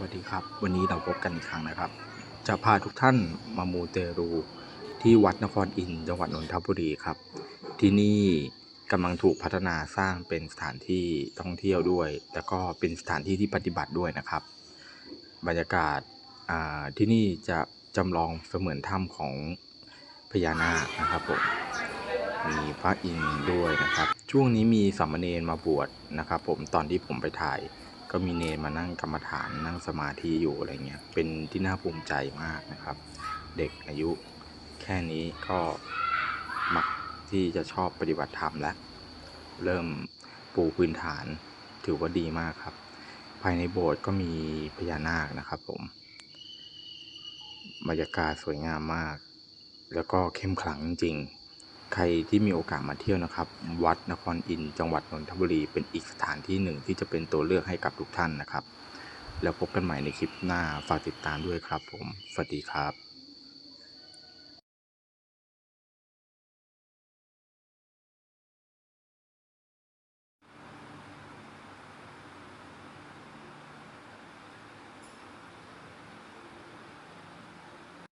วัสดีครับ วันนี้เราพบกันอีกครั้งนะครับ จะพาทุกท่านมามูเตรูที่วัดนครอินจังหวัดนนทบุรีครับ ที่นี่กำลังถูกพัฒนาสร้างเป็นสถานที่ท่องเที่ยวด้วย แล้วก็เป็นสถานที่ที่ปฏิบัติด้วยนะครับ บรรยากาศาที่นี่จะจำลองเสมือนถ้ำของพญานาคนะครับผมมีพระอินทร์ด้วยนะครับ ช่วงนี้มีสามเณรมาบวชนะครับ ผมตอนที่ผมไปถ่าย ก็มีเนรมานั่งกรรมฐานนั่งสมาธิอยู่อะไรเงี้ยเป็นที่น่าภูมิใจมากนะครับ เด็กอายุแค่นี้ก็มักที่จะชอบปฏิบัติธรรมแล้ว เริ่มปูพื้นฐานถือว่าดีมากครับ ภายในโบสถ์ก็มีพญานาคนะครับผมบรรยากาศสวยงามมาก แล้วก็เข้มขลังจริง ใครที่มีโอกาสมาเที่ยวนะครับ วัดนครอินจังหวัดนนทบุรีเป็นอีกสถานที่หนึ่งที่จะเป็นตัวเลือกให้กับทุกท่านนะครับ แล้วพบกันใหม่ในคลิปหน้าฝากติดตามด้วยครับผมสวัสดีครับ